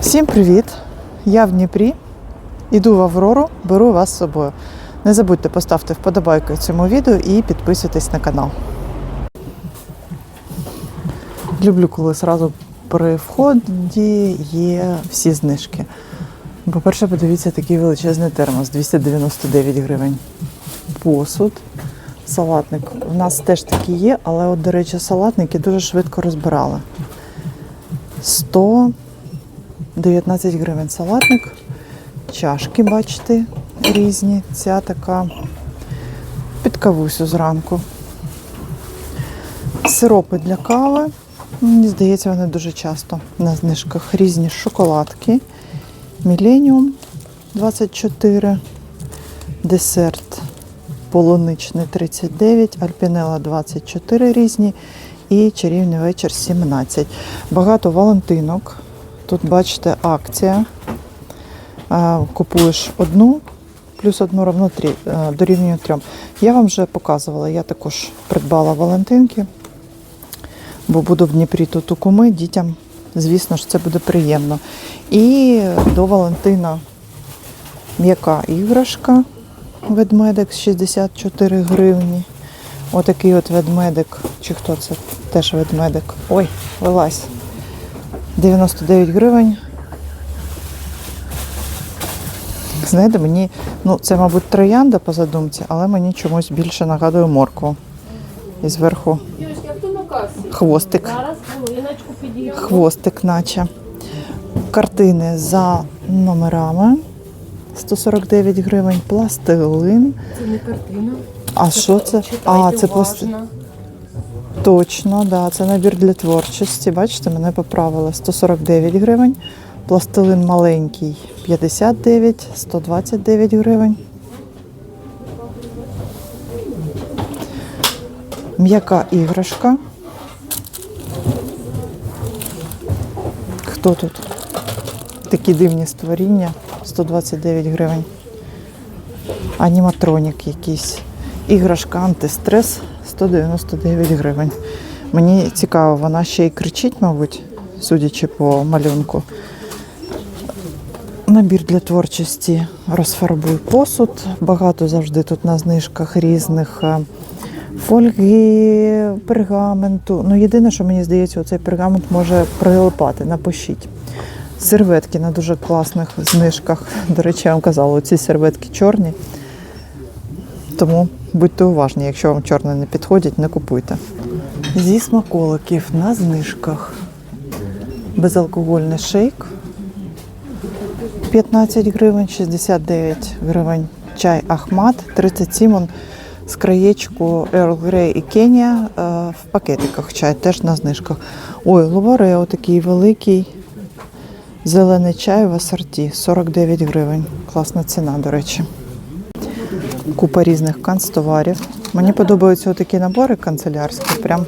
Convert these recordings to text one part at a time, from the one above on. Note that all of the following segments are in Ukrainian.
Всім привіт! Я в Дніпрі. Іду в Аврору, беру вас з собою. Не забудьте поставити вподобайку цьому відео і підписуйтесь на канал. Люблю, коли одразу при вході є всі знижки. По-перше, подивіться такий величезний термос 299 гривень. Посуд, салатник. У нас теж такі є, але, от, до речі, салатники дуже швидко розбирали. 100 19 гривень салатник. Чашки, бачите, різні. Ця така під кавусю зранку. Сиропи для кави. Мені здається, вони дуже часто на знижках. Різні шоколадки. Міленіум 24. Десерт полуничний 39, альпінела 24 різні і чарівний вечір 17. Багато валентинок. Тут бачите акція. Купуєш одну, плюс одну равно три, е, дорівнює трьом. Я вам вже показувала, я також придбала Валентинки, бо буду в Дніпрі тут у куми дітям. Звісно ж, це буде приємно. І до Валентина м'яка іграшка. Ведмедик 64 гривні. Отакий от ведмедик. Чи хто це? Теж ведмедик. Ой, вилазь. 99 гривень. Знаєте, мені, ну це, мабуть, троянда по задумці, але мені чомусь більше нагадує моркву. І зверху хвостик. Хвостик, наче. Картини за номерами. 149 гривень, пластилин. Це не картина. А що це? А, це пластилин. Точно, да, це набір для творчості. Бачите, мене поправили 149 гривень. Пластилин маленький 59, 129 гривень. М'яка іграшка. Хто тут? Такі дивні створіння 129 гривень. Аніматронік якийсь. Іграшка антистрес 199 гривень. Мені цікаво, вона ще й кричить, мабуть, судячи по малюнку. Набір для творчості розфарбуй посуд. Багато завжди тут на знижках різних е, фольги, пергаменту. Ну, єдине, що мені здається, цей пергамент може прилипати. Напишіть. Серветки на дуже класних знижках. До речі, я вам казала, ці серветки чорні. Тому будьте уважні, якщо вам чорне не підходять, не купуйте. Зі смаколиків на знижках. Безалкогольний шейк 15 гривень, 69 гривень. Чай Ахмат, 37 он з краєчку Earl Grey і Кенія е, в пакетиках чай, теж на знижках. Ой, Ловарео такий великий. Зелений чай в асорті 49 гривень. Класна ціна, до речі купа різних канцтоварів. Мені подобаються такі набори канцелярські. Прям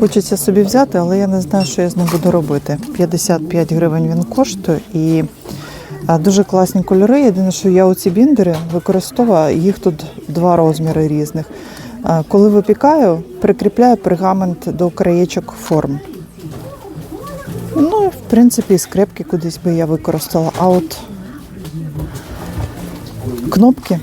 хочеться собі взяти, але я не знаю, що я з ним буду робити. 55 гривень він коштує і дуже класні кольори. Єдине, що я оці біндери використовую, їх тут два розміри різних. Коли випікаю, прикріпляю пергамент до краєчок форм. Ну, в принципі, скрепки кудись би я використала. А от кнопки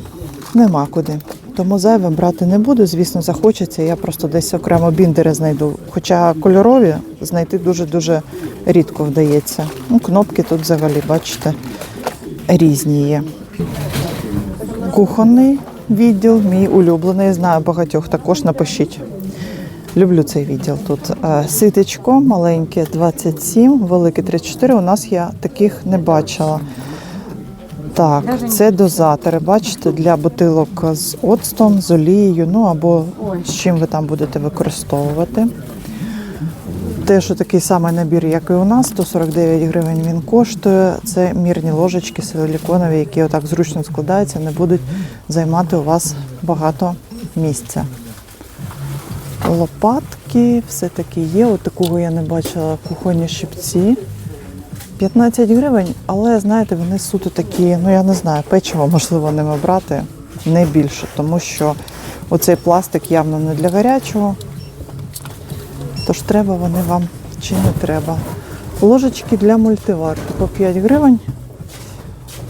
нема куди. Тому зайве брати не буду. Звісно, захочеться. Я просто десь окремо біндери знайду. Хоча кольорові знайти дуже-дуже рідко вдається. Ну, кнопки тут взагалі, бачите, різні є. Кухонний відділ, мій улюблений. Знаю багатьох також напишіть. Люблю цей відділ тут. Е, Ситечко маленьке 27, велике 34. У нас я таких не бачила. Так, це дозатори, бачите, для бутилок з оцтом, з олією, ну або з чим ви там будете використовувати. Теж такий самий набір, як і у нас, 149 гривень він коштує. Це мірні ложечки силіконові, які отак зручно складаються, не будуть займати у вас багато місця. Лопатки все-таки є. От такого я не бачила кухонні щипці. 15 гривень, але знаєте, вони суто такі, ну я не знаю, печиво можливо ними брати не більше, тому що оцей пластик явно не для гарячого. Тож треба вони вам чи не треба. Ложечки для мультиварки по 5 гривень.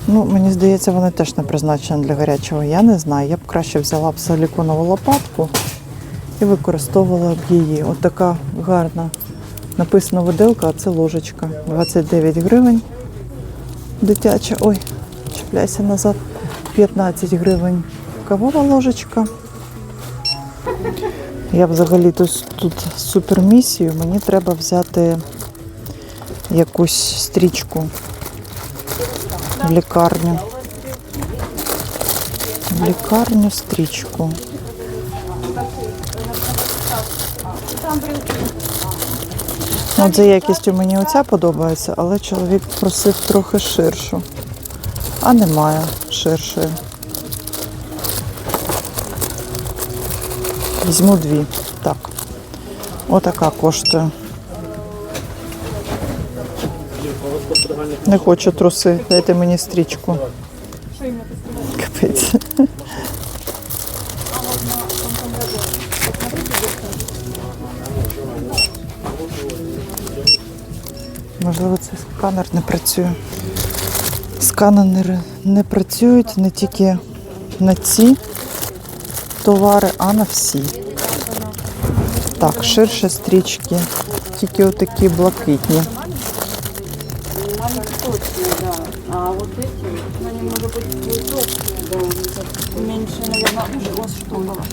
Ну, мені здається, вони теж не призначені для гарячого. Я не знаю. Я б краще взяла б силіконову лопатку і використовувала б її. От гарна написана виделка, а це ложечка. 29 гривень. Дитяча. Ой, чіпляйся назад. 15 гривень кавова ложечка. Я взагалі тут, тут супермісію. Мені треба взяти якусь стрічку в лікарню. В лікарню стрічку. От за якістю мені оця подобається, але чоловік просив трохи ширшу. А немає ширшої. Візьму дві. Так. Отака коштує. Не хочу труси. Дайте мені стрічку. Капець. Можливо, цей сканер не працює. Сканери не працюють не тільки на ці товари, а на всі. Так, ширше стрічки, тільки отакі блакитні. Маленькие точные, да. А вот эти, они, может быть, толстые, да. Меньше, наверное, ну, вот что было.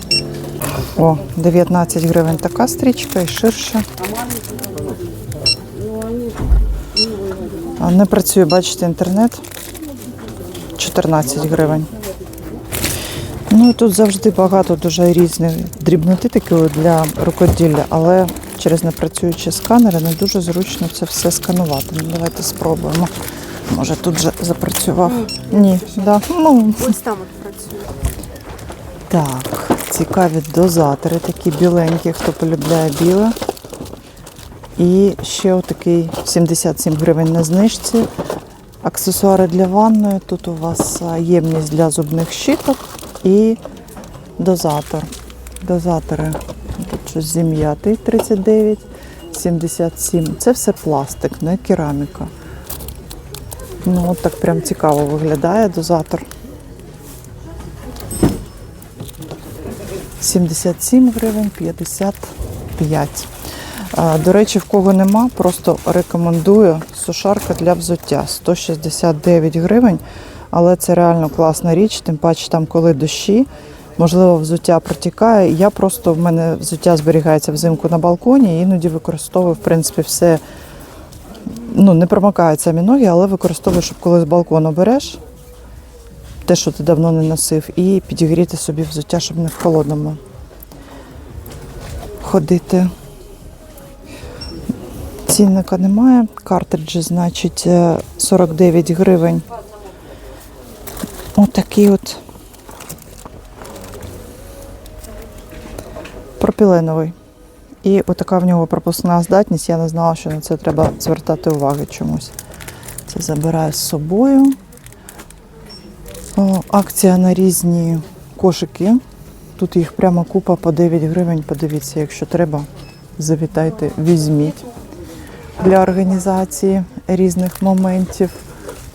О, 19 гривень така стрічка і ширше. А маленькие, не працює, бачите, інтернет. 14 гривень. Ну і тут завжди багато дуже різних дрібноти такої для рукоділля, але через непрацюючі сканери не дуже зручно це все сканувати. Ну, давайте спробуємо. Може тут же запрацював. Ні, да. ну, Ось там от працює. Так, цікаві дозатори, такі біленькі, хто полюбляє біле. І ще отакий 77 гривень на знижці. Аксесуари для ванної. Тут у вас ємність для зубних щіток і дозатор. Дозатори. Тут щось зім'ятий 39, 77. Це все пластик, не кераміка. Ну, от так прям цікаво виглядає дозатор. 77 гривень 55. До речі, в кого нема, просто рекомендую сушарка для взуття 169 гривень. Але це реально класна річ, тим паче там, коли дощі, можливо, взуття протікає. Я просто в мене взуття зберігається взимку на балконі, і іноді використовую, в принципі, все. Ну, не промокають самі ноги, але використовую, щоб коли з балкону береш, те, що ти давно не носив, і підігріти собі взуття, щоб не в холодному ходити. Цінника немає. Картриджі, значить, е, 49 гривень. Отакий от пропіленовий. І отака в нього пропускна здатність. Я не знала, що на це треба звертати уваги чомусь. Це забираю з собою. О, акція на різні кошики. Тут їх прямо купа по 9 гривень. Подивіться, якщо треба, завітайте, візьміть для організації різних моментів.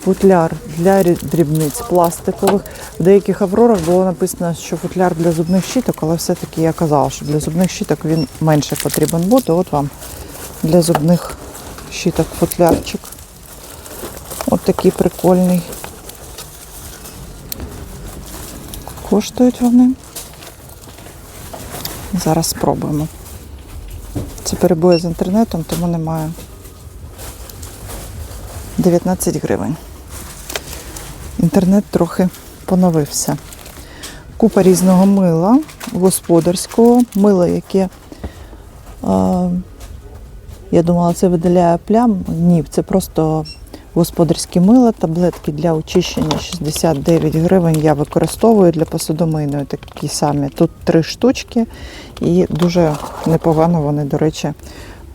Футляр для дрібниць пластикових. В деяких аврорах було написано, що футляр для зубних щіток, але все-таки я казала, що для зубних щіток він менше потрібен бути. От вам для зубних щіток футлярчик. От такий прикольний. Коштують вони. Зараз спробуємо. Це перебої з інтернетом, тому немає. 19 гривень. Інтернет трохи поновився. Купа різного мила господарського, мила, яке а, я думала, це видаляє плям. Ні, це просто господарське мило, таблетки для очищення 69 гривень. Я використовую для посудомийної такі самі. Тут три штучки і дуже непогано вони, до речі,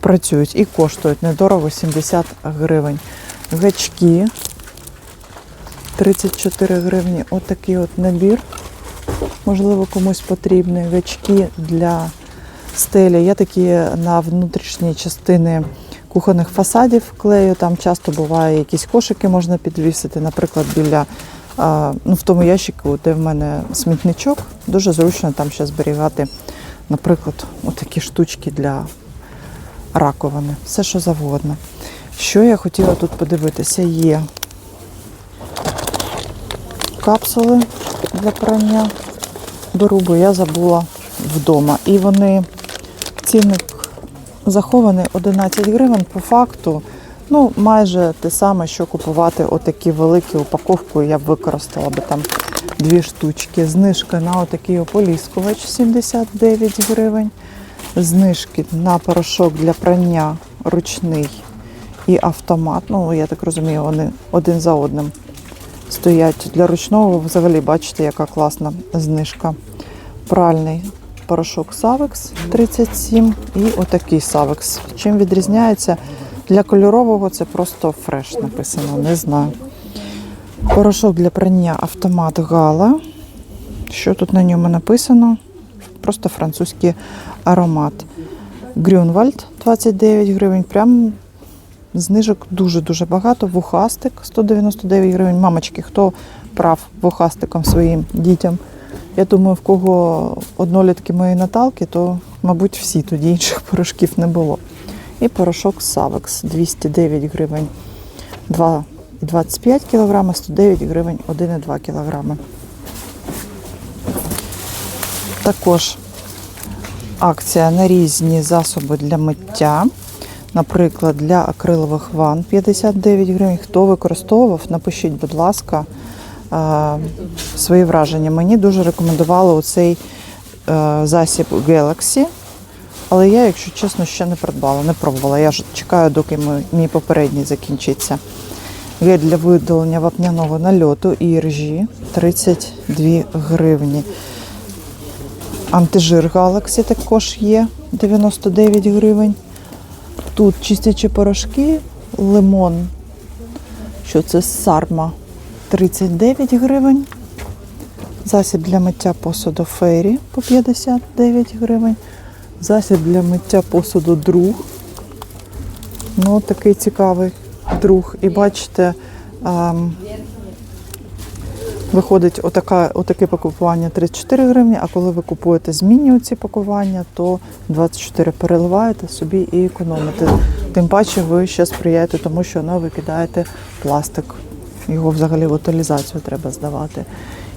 працюють і коштують недорого 70 гривень. Гачки 34 гривні. Отакий от набір. Можливо, комусь потрібний. Гачки для стелі. Я такі на внутрішні частини кухонних фасадів клею. Там часто буває якісь кошики можна підвісити, наприклад, біля ну, в тому ящику, де в мене смітничок, дуже зручно там ще зберігати, наприклад, отакі штучки для раковини, все що завгодно. Що я хотіла тут подивитися? Є капсули для прання. Беру, бо я забула вдома. І вони цінник захований 11 гривень по факту. Ну, майже те саме, що купувати отакі великі упаковку, я б використала би там дві штучки. Знижка на отакий ополіскувач 79 гривень. Знижки на порошок для прання ручний і автомат. Ну, я так розумію, вони один за одним стоять. Для ручного взагалі бачите, яка класна знижка. Пральний порошок Savex 37 і отакий Savex. Чим відрізняється? Для кольорового це просто фреш написано, не знаю. Порошок для прання автомат Гала. Що тут на ньому написано? Просто французький аромат. Грюнвальд 29 гривень. Прям знижок дуже-дуже багато. Вухастик 199 гривень. Мамочки, хто прав вухастиком своїм дітям? Я думаю, в кого однолітки моєї Наталки, то, мабуть, всі тоді інших порошків не було. І порошок Савекс 209 гривень 2,25 кг, 109 гривень 1,2 кг. Також акція на різні засоби для миття. Наприклад, для акрилових ванн 59 гривень. Хто використовував, напишіть, будь ласка, е, свої враження. Мені дуже рекомендували оцей е, засіб Galaxy. Але я, якщо чесно, ще не придбала, не пробувала. Я ж чекаю, доки мій- попередній закінчиться. Гель для видалення вапняного нальоту і ржі 32 гривні. Антижир Galaxy також є 99 гривень. Тут чистячі порошки, лимон. Що це сарма 39 гривень. Засіб для миття посуду фейрі по 59 гривень. Засіб для миття посуду друг. Ну, такий цікавий друг. І бачите, ем, виходить отака, отаке пакування 34 гривні, а коли ви купуєте змінні ці пакування, то 24 переливаєте собі і економите. Тим паче ви ще сприяєте тому, що ну, ви кидаєте пластик. Його взагалі в утилізацію треба здавати.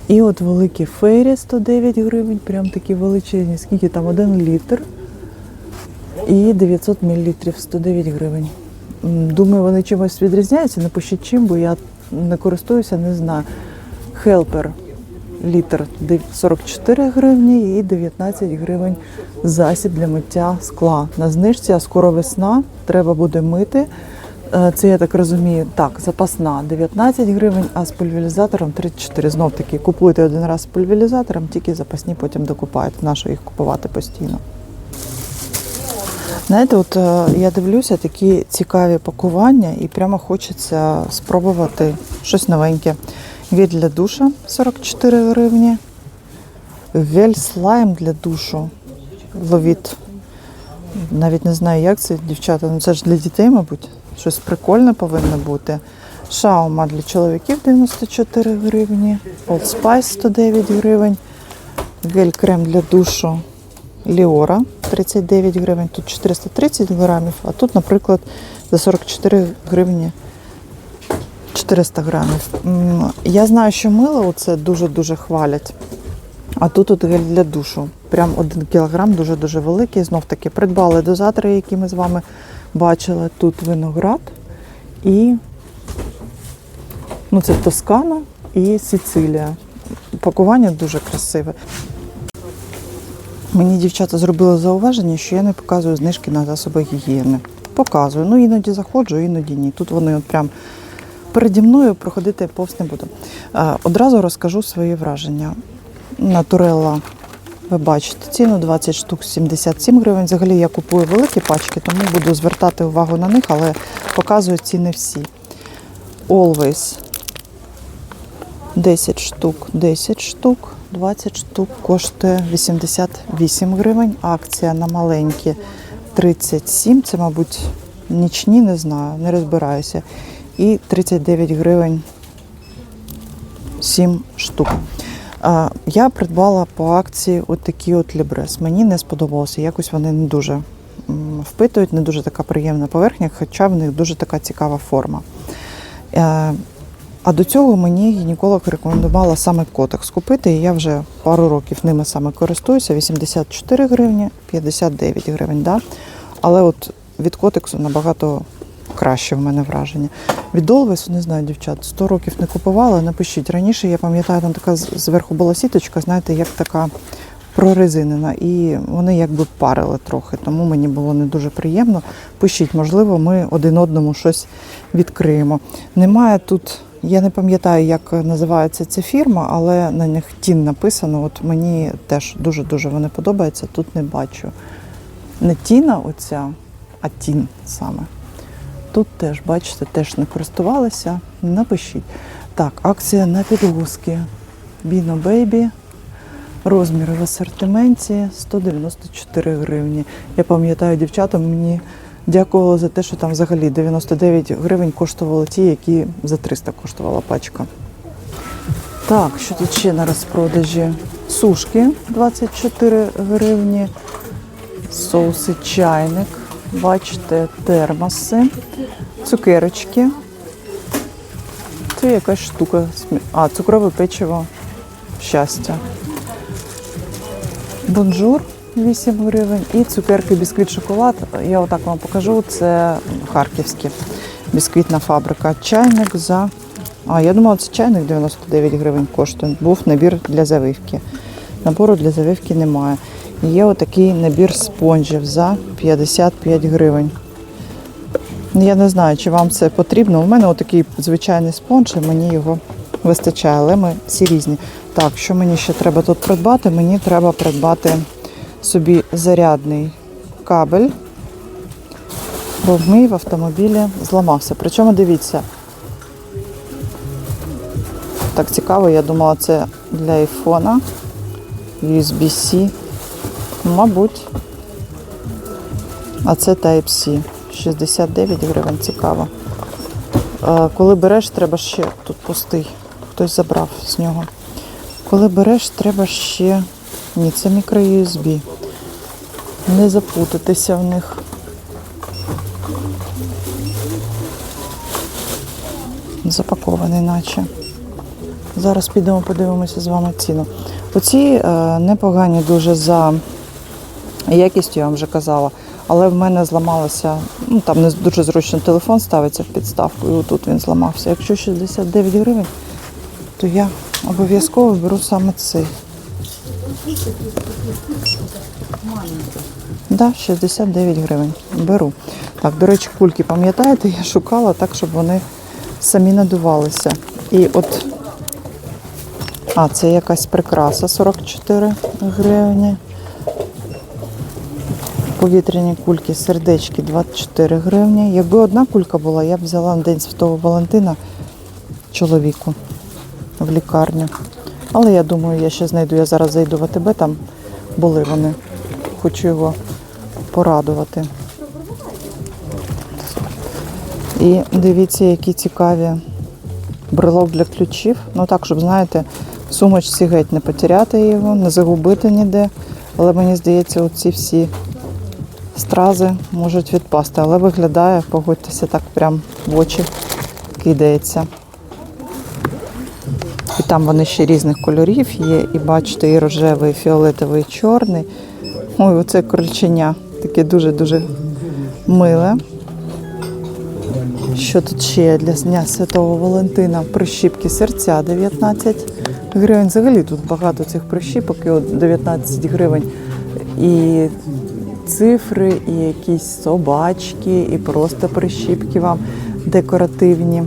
І от великі фейрі 109 гривень, прям такі величезні, скільки там один літр. І 900 мл 109 гривень. Думаю, вони чимось відрізняються. Напишіть чим, бо я не користуюся, не знаю. Хелпер літр 44 гривні і 19 гривень засіб для миття скла. На знижці, а скоро весна, треба буде мити. Е, Це я так розумію. Так, запасна 19 гривень, а з пульверізатором 34. Знов таки купуєте один раз з пульверізатором, тільки запасні потім докупаєте. Нащо їх купувати постійно? Знаєте, от е, я дивлюся такі цікаві пакування і прямо хочеться спробувати щось новеньке. Гель для душа 44 гривні. Гель слайм для душу. Ловіт. Навіть не знаю, як це, дівчата. Ну це ж для дітей, мабуть. Щось прикольне повинно бути. Шаума для чоловіків 94 гривні. Old Spice 109 гривень. Гель крем для душу Ліора 39 гривень, тут 430 грамів, а тут, наприклад, за 44 гривні 400 грамів. Я знаю, що мило це дуже-дуже хвалять. А тут от гель для душу. Прям один кілограм, дуже-дуже великий. Знов таки придбали дозатори, які ми з вами бачили. Тут виноград і ну, це Тоскана і Сицилія. Пакування дуже красиве. Мені дівчата зробили зауваження, що я не показую знижки на засоби гігієни. Показую. Ну іноді заходжу, іноді ні. Тут вони от прям переді мною проходити повз не буду. Е, Одразу розкажу свої враження. Натурелла, ви бачите, ціну 20 штук 77 гривень. Взагалі я купую великі пачки, тому буду звертати увагу на них, але показую ціни всі. Always 10 штук, 10 штук, 20 штук коштує 88 гривень. Акція на маленькі 37, це, мабуть, нічні, не знаю, не розбираюся. І 39 гривень 7 штук. Я придбала по акції от от лібрес. Мені не сподобалося. Якось вони не дуже впитують, не дуже така приємна поверхня, хоча в них дуже така цікава форма. Е, а до цього мені гінеколог рекомендувала саме котекс купити, і я вже пару років ними саме користуюся. 84 гривні, 59 гривень. Да? Але от від котексу набагато краще в мене враження. Від Always, не знаю, дівчат, 100 років не купувала. Напишіть. Раніше я пам'ятаю, там така зверху була сіточка, знаєте, як така прорезинена, і вони якби парили трохи, тому мені було не дуже приємно. Пишіть, можливо, ми один одному щось відкриємо. Немає тут, я не пам'ятаю, як називається ця фірма, але на них тін написано. От мені теж дуже-дуже вони подобаються. Тут не бачу. Не тіна оця, а тін саме. Тут теж, бачите, теж не користувалися. Напишіть. Так, акція на підгузки. Біно Бейбі. Розміри в асортименті 194 гривні. Я пам'ятаю, дівчата мені дякували за те, що там взагалі 99 гривень коштували ті, які за 300 коштувала пачка. Так, що тут ще на розпродажі? Сушки 24 гривні, соуси чайник, бачите, термоси, цукерочки. Це якась штука. А, цукрове печиво щастя. Бонжур 8 гривень і цукерки бісквіт шоколад. Я отак вам покажу. Це харківські бісквітна фабрика. Чайник за. А, я думала, це чайник 99 гривень коштує. Був набір для завивки. Набору для завивки немає. Є отакий набір спонжів за 55 гривень. Я не знаю, чи вам це потрібно. У мене отакий звичайний спонж, і мені його вистачає, але ми всі різні. Так, що мені ще треба тут придбати? Мені треба придбати собі зарядний кабель, бо мій в автомобілі зламався. Причому дивіться, так цікаво, я думала, це для айфона USB-C. Мабуть. А це Type-C. 69 гривень, цікаво. Е, Коли береш, треба ще тут пустий. Хтось забрав з нього. Коли береш, треба ще. Ні, це мікро-USB. Не запутатися в них. Запакований наче. Зараз підемо подивимося з вами ціну. Оці е, непогані дуже за якістю, я вам вже казала. Але в мене зламалося, ну там не дуже зручно телефон ставиться в підставку, і отут він зламався. Якщо 69 гривень, то я обов'язково беру саме цей. Да, 69 гривень. Беру. Так, до речі, кульки, пам'ятаєте, я шукала так, щоб вони самі надувалися. І от, а, це якась прикраса 44 гривні. Повітряні кульки, сердечки 24 гривні. Якби одна кулька була, я б взяла на День Святого Валентина чоловіку в лікарню. Але я думаю, я ще знайду. Я зараз зайду в АТБ, там були вони. Хочу його порадувати. І дивіться, які цікаві брелок для ключів. Ну так, щоб, знаєте, сумочці геть не потеряти його, не загубити ніде. Але мені здається, оці всі стрази можуть відпасти. Але виглядає, погодьтеся, так прям в очі кидається. І там вони ще різних кольорів є. І бачите, і рожевий, і фіолетовий, і чорний. Ой, оце крольченя. Таке дуже-дуже миле. Що тут ще є для Дня Святого Валентина? Прищіпки серця 19 гривень. Взагалі тут багато цих прищіпок, і от 19 гривень. І цифри, і якісь собачки, і просто прищіпки вам декоративні.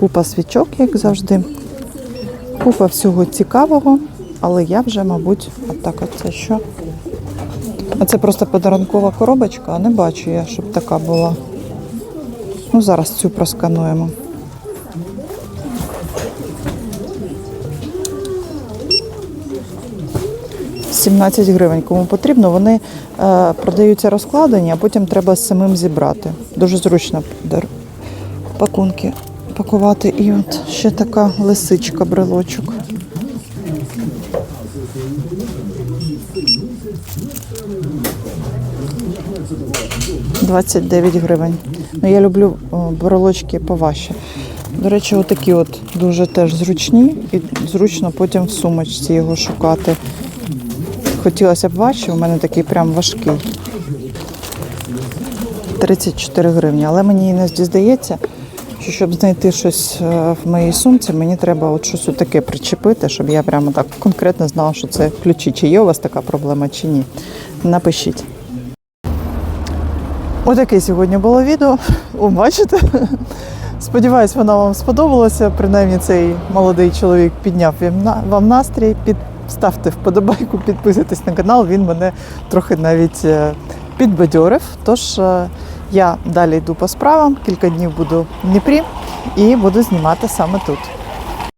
Купа свічок, як завжди. Купа всього цікавого, але я вже, мабуть, отак от це що? А це просто подарункова коробочка, а не бачу я, щоб така була. Ну, зараз цю проскануємо. 17 гривень. Кому потрібно, вони е, продаються розкладені, а потім треба самим зібрати. Дуже зручно пакунки пакувати. І от ще така лисичка, брелочок. – 29 гривень. Ну, я люблю брелочки поважче. До речі, отакі от дуже теж зручні і зручно потім в сумочці його шукати. Хотілося б важче, у мене такий прям важкий. 34 гривні. Але мені іноді здається, що щоб знайти щось е, в моїй сумці, мені треба от щось таке причепити, щоб я прямо так конкретно знала, що це ключі. Чи є у вас така проблема, чи ні. Напишіть. Отаке сьогодні було відео. О, бачите? Сподіваюсь, воно вам сподобалося. Принаймні цей молодий чоловік підняв вам настрій. Під, ставте вподобайку, підписуйтесь на канал. Він мене трохи навіть е, підбадьорив. Тож е, я далі йду по справам. Кілька днів буду в Дніпрі і буду знімати саме тут.